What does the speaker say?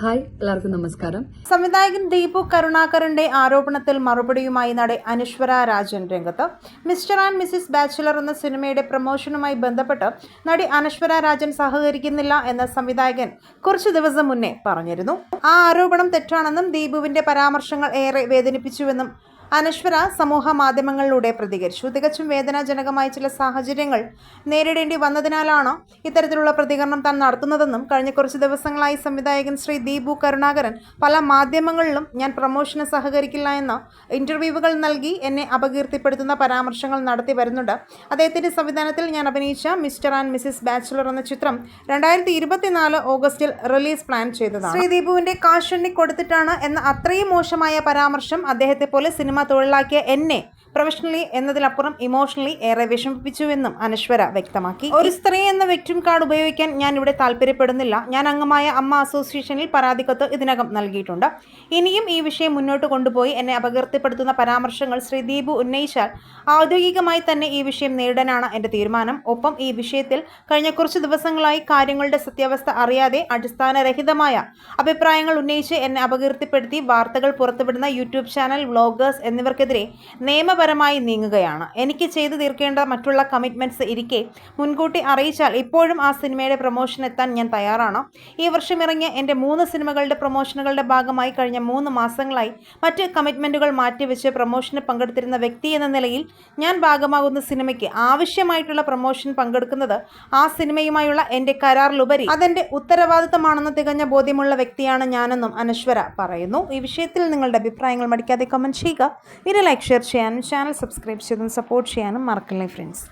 Hi എല്ലാവർക്കും നമസ്കാരം. സംവിധായകൻ ദീപു കരുണാകരന്റെ ആരോപണത്തിൽ മറുപടിയുമായി നടി അനശ്വര രാജൻ രംഗത്ത്. മിസ്റ്റർ ആൻഡ് മിസ്സിസ് ബാച്ചിലർ എന്ന സിനിമയുടെ പ്രൊമോഷനുമായി ബന്ധപ്പെട്ട് നടി അനശ്വര രാജൻ സഹകരിക്കുന്നില്ല എന്ന് സംവിധായകൻ കുറച്ചു ദിവസം മുന്നേ പറഞ്ഞിരുന്നു. ആ ആരോപണം തെറ്റാണെന്നും ദീപുവിന്റെ പരാമർശങ്ങൾ ഏറെ വേദനിപ്പിച്ചുവെന്നും അനശ്വര സമൂഹ മാധ്യമങ്ങളിലൂടെ പ്രതികരിച്ചു. തികച്ചും വേദനാജനകമായ ചില സാഹചര്യങ്ങൾ നേരിടേണ്ടി വന്നതിനാലാണ് ഇത്തരത്തിലുള്ള പ്രതികരണം താൻ നടത്തുന്നതെന്നും കഴിഞ്ഞ കുറച്ച് ദിവസങ്ങളായി സംവിധായകൻ ശ്രീ ദീപു കരുണാകരൻ പല മാധ്യമങ്ങളിലും ഞാൻ പ്രൊമോഷന് സഹകരിക്കില്ല എന്ന ഇന്റർവ്യൂവുകൾ നൽകി എന്നെ അപകീർത്തിപ്പെടുത്തുന്ന പരാമർശങ്ങൾ നടത്തി വരുന്നുണ്ട്. അദ്ദേഹത്തിന്റെ സംവിധാനത്തിൽ ഞാൻ അഭിനയിച്ച മിസ്റ്റർ ആൻഡ് മിസ്സിസ് ബാച്ചുലർ എന്ന ചിത്രം രണ്ടായിരത്തി ഇരുപത്തിനാല് ഓഗസ്റ്റിൽ റിലീസ് പ്ലാൻ ചെയ്തതാണ്. ശ്രീ ദീപുവിന്റെ കാശണ്ണി കൊടുത്തിട്ടാണ് എന്ന അത്രയും മോശമായ പരാമർശം അദ്ദേഹത്തെ പോലെ സിനിമ തൊഴിലാക്കിയ എന്നെ പ്രൊഫഷണലി എന്നതിലപ്പുറം ഇമോഷണലി ഏറെ വിഷമിപ്പിച്ചുവെന്നും അനശ്വര വ്യക്തമാക്കി. ഒരു സ്ത്രീ എന്ന വിക്ടിം കാർഡ് ഉപയോഗിക്കാൻ ഞാൻ ഇവിടെ താല്പര്യപ്പെടുന്നില്ല. ഞാൻ അംഗമായ അമ്മ അസോസിയേഷനിൽ പരാതിക്കത്ത് ഇതിനകം നൽകിയിട്ടുണ്ട്. ഇനിയും ഈ വിഷയം മുന്നോട്ട് കൊണ്ടുപോയി എന്നെ അപകീർത്തിപ്പെടുത്തുന്ന പരാമർശങ്ങൾ ശ്രീ ദീപു ഉന്നയിച്ചാൽ ഔദ്യോഗികമായി തന്നെ ഈ വിഷയം നേരിടാനാണ് എന്റെ തീരുമാനം. ഒപ്പം ഈ വിഷയത്തിൽ കഴിഞ്ഞ കുറച്ച് ദിവസങ്ങളായി കാര്യങ്ങളുടെ സത്യാവസ്ഥ അറിയാതെ അടിസ്ഥാനരഹിതമായ അഭിപ്രായങ്ങൾ ഉന്നയിച്ച് എന്നെ അപകീർത്തിപ്പെടുത്തി വാർത്തകൾ പുറത്തുവിടുന്ന യൂട്യൂബ് ചാനൽ വ്ളോഗേഴ്സ് എന്നിവർക്കെതിരെ നിയമപരമായി നീങ്ങുകയാണ്. എനിക്ക് ചെയ്തു തീർക്കേണ്ട മറ്റുള്ള കമ്മിറ്റ്മെന്റ്സ് ഇരിക്കെ മുൻകൂട്ടി അറിയിച്ചാൽ ഇപ്പോഴും ആ സിനിമയുടെ പ്രൊമോഷൻ എത്താൻ ഞാൻ തയ്യാറാണ്. ഈ വർഷം ഇറങ്ങിയ എന്റെ മൂന്ന് സിനിമകളുടെ പ്രൊമോഷനുകളുടെ ഭാഗമായി കഴിഞ്ഞ മൂന്ന് മാസങ്ങളായി മറ്റ് കമ്മിറ്റ്മെന്റുകൾ മാറ്റിവെച്ച് പ്രൊമോഷന് പങ്കെടുത്തിരുന്ന വ്യക്തി എന്ന നിലയിൽ ഞാൻ ഭാഗമാകുന്ന സിനിമയ്ക്ക് ആവശ്യമായിട്ടുള്ള പ്രൊമോഷൻ പങ്കെടുക്കുന്നത് ആ സിനിമയുമായുള്ള എന്റെ കരാറിലുപരി അതെന്റെ ഉത്തരവാദിത്തമാണെന്ന് തികഞ്ഞ ബോധ്യമുള്ള വ്യക്തിയാണ് ഞാനെന്നും അനശ്വര പറയുന്നു. ഈ വിഷയത്തിൽ നിങ്ങളുടെ അഭിപ്രായങ്ങൾ മടിക്കാതെ കമന്റ് ചെയ്യുക. ഇനി ലൈക്ക് ഷെയർ ചെയ്യാനും ചാനൽ സബ്സ്ക്രൈബ് ചെയ്തും സപ്പോർട്ട് ചെയ്യാനും മറക്കല്ലേ ഫ്രണ്ട്സ്